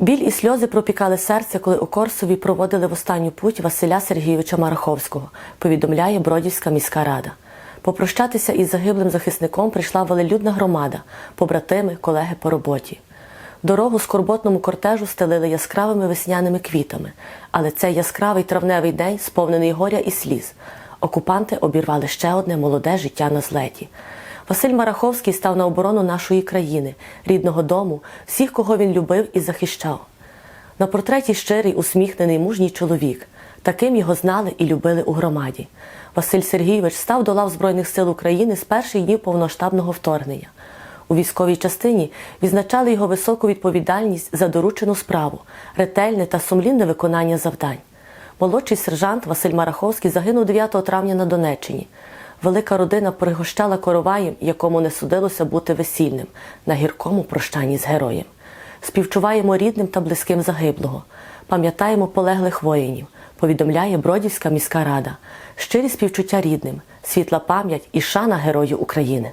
Біль і сльози пропікали серце, коли у Корсові проводили в останню путь Василя Сергійовича Мараховського, повідомляє Бродівська міська рада. Попрощатися із загиблим захисником прийшла велелюдна громада, побратими, колеги по роботі. Дорогу скорботному кортежу стелили яскравими весняними квітами, але цей яскравий травневий день сповнений горя і сліз. Окупанти обірвали ще одне молоде життя на злеті. Василь Мараховський став на оборону нашої країни, рідного дому, всіх, кого він любив і захищав. На портреті щирий, усміхнений мужній чоловік. Таким його знали і любили у громаді. Василь Сергійович став до лав Збройних сил України з перших днів повноштабного вторгнення. У військовій частині відзначали його високу відповідальність за доручену справу, ретельне та сумлінне виконання завдань. Молодший сержант Василь Мараховський загинув 9 травня на Донеччині. Велика родина пригощала короваєм, якому не судилося бути весільним, на гіркому прощанні з героєм. Співчуваємо рідним та близьким загиблого, пам'ятаємо полеглих воїнів, повідомляє Бродівська міська рада. Щирі співчуття рідним, світла пам'ять і шана герою України.